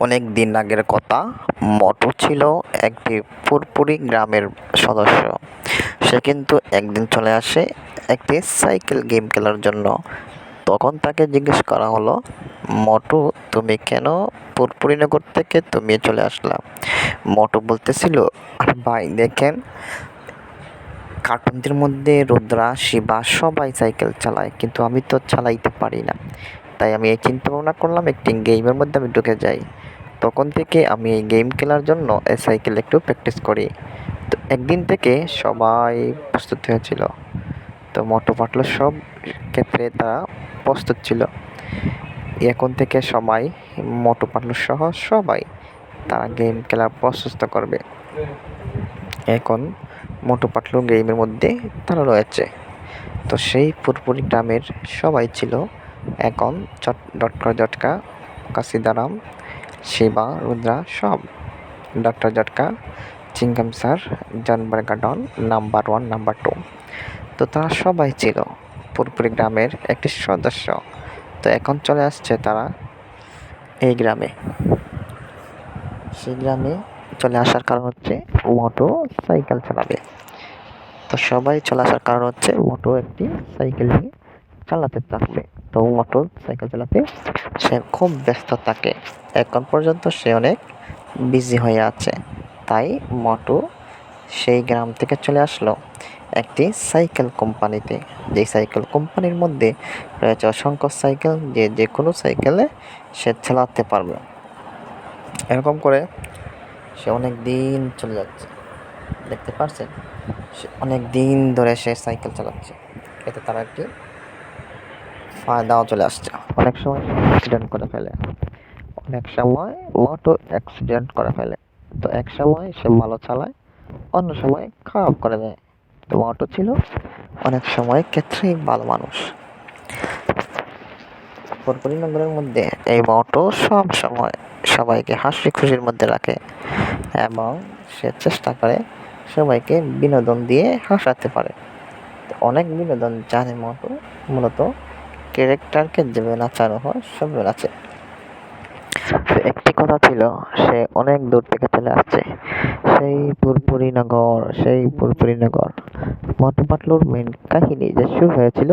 অনেক দিন আগের কথা, মটু ছিল একটি পুরপুরি গ্রামের সদস্য। সে কিন্তু একদিন চলে আসে একটি সাইকেল গেম খেলার জন্য। তখন তাকে জিজ্ঞেস করা হলো, মটু, তুমি কেন ফুরফুরিনগর থেকে তুমি চলে আসলা? মটু বলতেছিল, আর ভাই, দেখেন কার্টুনদের মধ্যে রুদ্রা, শিবা সবাই সাইকেল চালায়, কিন্তু আমি তো চালাইতে পারি না। তাই আমি এই চিন্তা ভাবনা করলাম, একটি গেমের মধ্যে আমি ঢুকে যাই। তখন থেকে আমি এই গেম খেলার জন্য সাইকেল একটু প্র্যাকটিস করি। তো একদিন থেকে সবাই প্রস্তুত হয়েছিল। তো মোটো পাটলো সব ক্ষেত্রে তারা প্রস্তুত ছিল। এখন থেকে সবাই মোটো পাটলো সহ সবাই তারা গেম খেলার প্রস্তুত করবে। এখন মোটু পাতলু গেমের মধ্যে তারা রয়েছে। তো সেই পুরপুরি গ্রামের সবাই ছিল। এখন চট ডটকা জটকা কাশিদারাম শিবা, রুদ্রা, সব। ডক্টর জটকা চিঙ্গাম স্যার জানবার গার্ডন নাম্বার ওয়ান, নাম্বার টু। তো তারা সবাই ছিল পুরপুরি গ্রামের একটি সদস্য। তো এখন চলে আসছে তারা এই গ্রামে। সেই গ্রামে চলে আসার কারণ হচ্ছে মোটো সাইকেল চালাবে। তো সবাই চলে আসার কারণ হচ্ছে মোটো একটি সাইকেল নিয়ে চালাতে থাকবে তো মোটর সাইকেল চালাতে সে খুব ব্যস্ত থাকে। এখন পর্যন্ত সে অনেক বিজি হয়ে আছে। তাই মোটো সেই গ্রাম থেকে চলে আসলো একটি সাইকেল কোম্পানিতে। যে সাইকেল কোম্পানির মধ্যে রয়েছে অসংখ্য সাইকেল যে যে কোনো সাইকেলে সে চালাতে পারবে। এরকম করে সে অনেক দিন চলে যাচ্ছে। দেখতে পারছেন? সে অনেক দিন ধরে সে সাইকেল চালাচ্ছে। এতে তার একটি ফায়দাও চলে আসছে। অনেক সময় অ্যাক্সিডেন্ট করে ফেলে। অনেক সময় মোটো অ্যাক্সিডেন্ট করে ফেলে। তো এক সময় সে ভালো চালায়, অন্য সময় খারাপ করে দেয়। তো মোটো ছিল, অনেক সময় ক্ষেত্রেই ভালো মানুষ। পরপরি নগরের মধ্যে এই মোটো সব সময় সবাইকে হাসি খুশির মধ্যে রাখে এবং সে চেষ্টা করে সবাইকে বিনোদন দিয়ে হাসাতে পারে। অনেক বিনোদন জানে মতো মূলত ক্যারেক্টারকে যেভাবে নাচানো হয়, সেভাবে নাচে। একটি কথা ছিল, সে অনেক দূর থেকে চলে আসছে। সেই পুরপুরি নগর, সেই পুরপুরি নগর। মটু পাটলুর মেন কাহিনী যে শুরু হয়েছিল,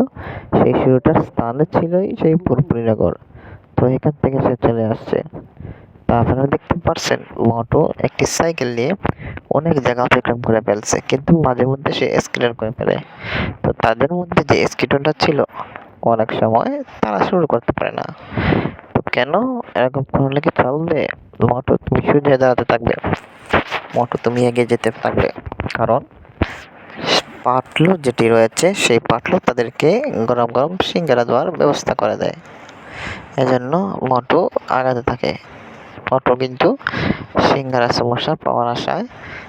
সেই শুরুটার স্থান ছিলই সেই পুরপুরি নগর। তো এখান থেকে সে চলে আসছে। তা আপনারা দেখতে পারছেন মোটো একটি সাইকেল নিয়ে অনেক জায়গা অতিক্রম করে ফেলছে, কিন্তু মাঝে মধ্যে সে স্কিটার করে ফেলে। তো তাদের মধ্যে যে স্কিটনটা ছিল অনেক সময় তারা শুরু করতে পারে না। তো কেন? এরকম করলে কি চলবে? মোটো তুমি সোজা দাঁড়াতে থাকবে। মোটো তুমি এগিয়ে যেতে থাকবে। কারণ পাটলো যেটি রয়েছে, সেই পাটলো তাদেরকে গরম গরম সিঙ্গারা দেওয়ার ব্যবস্থা করে দেয়। এজন্য মোটো আগাতে থাকে। অটো কিন্তু সিঙ্গারা সমস্যা পাওয়ার আশায়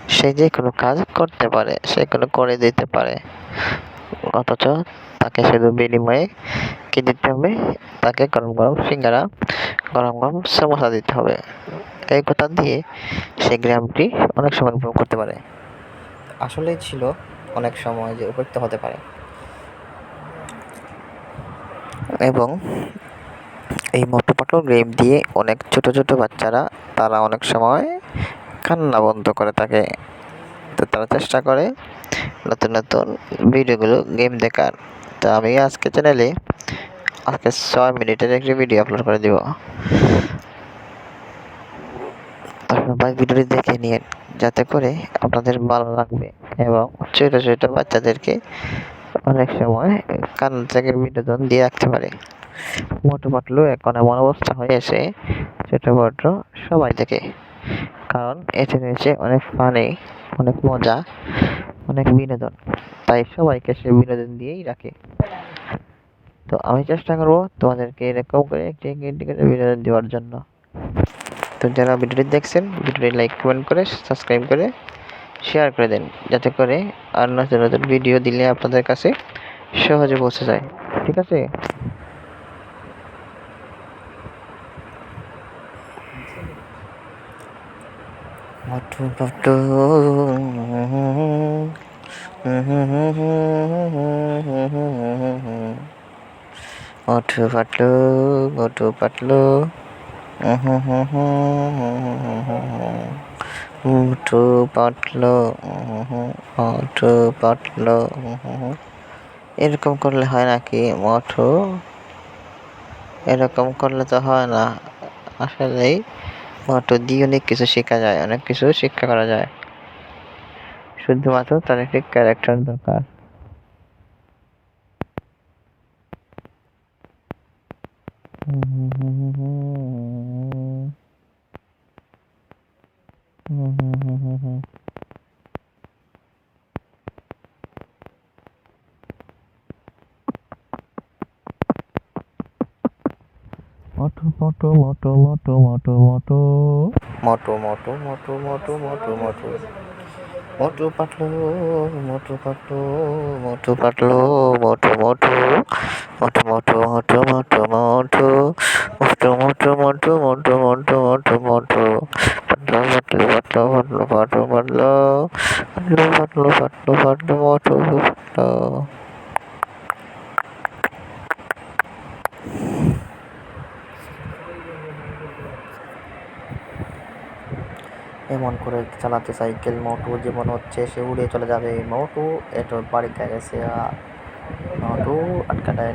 সে যে কোনো কাজ করতে পারে, সে কোনো করে দিতে পারে। অথচ তাকে শুধু বিনিময়ে কি দিতে হবে? তাকে গরম গরম সিঙ্গারা গরম গরম সমস্যা দিতে হবে। এই কথা দিয়ে সে গ্রামটি অনেক সময় উপভোগ করতে পারে। আসলেই ছিল অনেক সময় যে উপযুক্ত হতে পারে। এবং এই মোটু পাটল গেম দিয়ে অনেক ছোট ছোট বাচ্চারা তারা অনেক সময় কান্না বন্ধ করে থাকে। তো তারা চেষ্টা করে নতুন নতুন ভিডিওগুলো গেম দেখার। তো আমি আজকে চ্যানেলে আজকে ছয় মিনিটের একটি ভিডিও আপলোড করে দিব। সবাই ভিডিওটি দেখে নিয়ে যাতে করে আপনাদের ভালো লাগবে এবং ছোট ছোট বাচ্চাদেরকে অনেক সময় কান থেকে বিনোদন দিয়ে রাখতে পারে। মোটু পাতলু এখন এমন অবস্থা হয়েছে ছোট বড় সবাই দেখে। কারণ এতে রয়েছে অনেক ফানি অনেক মজা, অনেক বিনোদন। তাই সবাইকে সে বিনোদন দিয়েই রাখে। তো আমি চেষ্টা করব তোমাদেরকে এরকম করে একটি বিনোদন দেওয়ার জন্য। তো যারা ভিডিওটি দেখছেন, ভিডিওটি লাইক, কমেন্ট করে, সাবস্ক্রাইব করে, শেয়ার করে দেন। যাতে করে আর নতুন নতুন ভিডিও দিলে আপনাদের কাছে সহজে পৌঁছে যায়। ঠিক আছে? Matu patu Matu patlu Matu patlu মোটু পাতলো মোটু পাতলো এরকম করলে হয় নাকি মোটু এরকম করলে তো হয় না। আসলেই মোটু দিয়ে অনেক কিছু শেখা যায়, অনেক কিছু শিক্ষা করা যায়। শুধুমাত্র তার একটি ক্যারেক্টার দরকার। মোটু মোটু মোটু মোটু মোটু মোটু। মোটু মোটু মোটু মোটু মোটু মোটু। মোটু পাতলু মোটু পাতলু মোটু পাতলু মোটু মোটু মোটু মোটু মোটু মোটু মোটু মোটু মোটু মোটু মোটু মোটু মোটু মোটু পাতলু পাতলু পাতলু পাতলু পাতলু পাতলু পাতলু পাতলু মোটু পাতলু এমন করে চালাতে সাইকেল মোটু যেমন হচ্ছে সে উড়ে চলে যাবে। মোটু এটা বাড়িতে গেছে মোটু আটকা দেয়